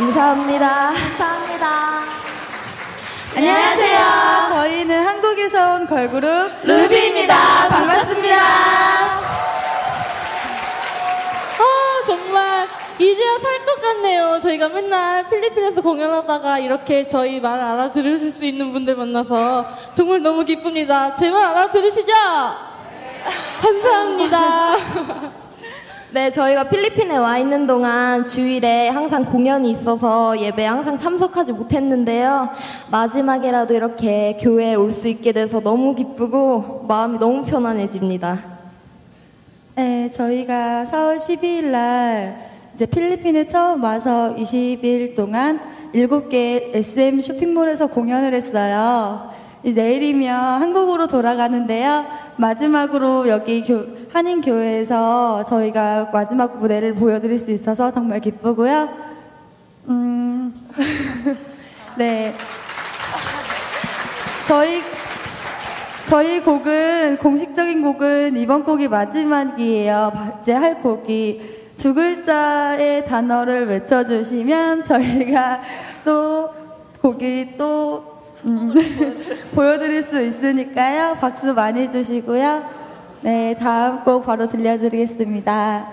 감사합니다. 감사합니다. 안녕하세요. 저희는 한국에서 온 걸그룹 루비입니다. 반갑습니다. 아 정말 이제야 살 것 같네요. 저희가 맨날 필리핀에서 공연하다가 이렇게 저희 말 알아들으실 수 있는 분들 만나서 정말 너무 기쁩니다. 제 말 알아들으시죠? 감사합니다. 네, 저희가 필리핀에 와 있는 동안 주일에 항상 공연이 있어서 예배에 항상 참석하지 못했는데요. 마지막에라도 이렇게 교회에 올 수 있게 돼서 너무 기쁘고 마음이 너무 편안해집니다. 네, 저희가 4월 12일 날 이제 필리핀에 처음 와서 20일 동안 7개 SM 쇼핑몰에서 공연을 했어요. 내일이면 한국으로 돌아가는데요. 마지막으로 여기 교, 한인 교회에서 저희가 마지막 무대를 보여드릴 수 있어서 정말 기쁘고요. 음, 네. 저희 저희 곡은 공식적인 곡은 이번 곡이 마지막이에요. 바- 이제 할 곡이 두 글자의 단어를 외쳐주시면 저희가 또 곡이 또 음, 보여드릴 수 있으니까요. 박수 많이 주시고요. 네, 다음 곡 바로 들려드리겠습니다.